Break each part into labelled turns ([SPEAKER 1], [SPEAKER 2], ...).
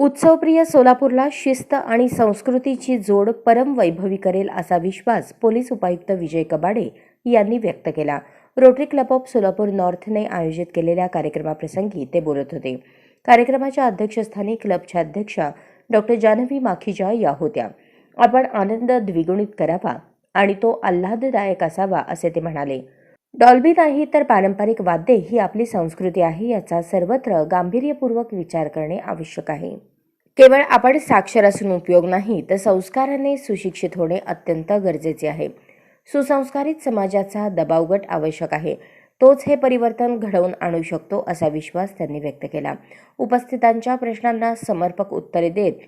[SPEAKER 1] उत्सवप्रिय सोलापूरला शिस्त आणि संस्कृतीची जोड परम वैभवी करेल असा विश्वास पोलीस उपायुक्त विजय कबाडे यांनी व्यक्त केला. रोटरी क्लब ऑफ सोलापूर नॉर्थने आयोजित केलेल्या कार्यक्रमाप्रसंगी ते बोलत होते. कार्यक्रमाच्या अध्यक्षस्थानी क्लबच्या अध्यक्षा डॉक्टर जानवी माखीजा या होत्या. आपण आनंद द्विगुणित करावा आणि तो आल्हाददायक असावा असे ते म्हणाले. डॉल्बी नाही तर पारंपरिक वाद्ये ही आपली संस्कृती आहे याचा सर्वत्र गांभीर्यपूर्वक विचार करणे आवश्यक आहे. केवळ आपण साक्षर असून उपयोग नाही तर संस्काराने सुशिक्षित होणे अत्यंत गरजेचे आहे. सुसंस्कारित समाजाचा दबावगट आवश्यक आहे. तोच हे परिवर्तन घडवून आणू शकतो असा विश्वास त्यांनी व्यक्त केला. उपस्थितांच्या प्रश्नांना समर्पक उत्तरे देत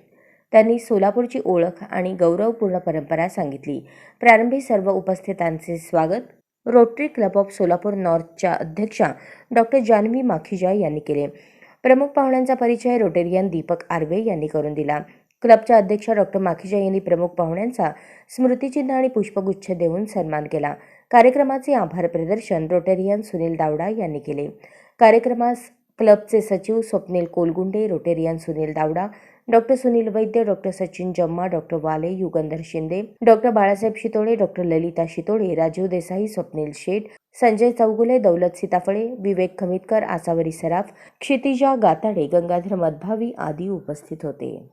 [SPEAKER 1] त्यांनी सोलापूरची ओळख आणि गौरवपूर्ण परंपरा सांगितली. प्रारंभी सर्व उपस्थितांचे स्वागत. रोटरी क्लब ऑफ सोलापूर नॉर्थच्या अध्यक्षा डॉक्टर जानवी माखीजा यांनी केले. प्रमुख पाहुण्यांचा परिचय रोटेरियन दीपक आर्वे यांनी करून दिला. क्लबच्या अध्यक्षा डॉक्टर माखीजा यांनी प्रमुख पाहुण्यांचा स्मृतिचिन्ह आणि पुष्पगुच्छ देऊन सन्मान केला. कार्यक्रमाचे आभार प्रदर्शन रोटेरियन सुनील दावडा यांनी केले. कार्यक्रमास क्लबचे सचिव Swapnil Kolgunde Rotarian Sunil Dawda doctor Sunil Vaidya doctor Sachin Jamma doctor Wale Yugandhar Shinde doctor Balasaheb Shitole doctor Lalita Shitole Rajeev Desai Swapnil Sheth Sanjay Chougule Daulat Sitaphale Vivek Khamitkar Asavari Saraf Kshitija Gatade Gangadhar Madhbhavi आदी उपस्थित होते.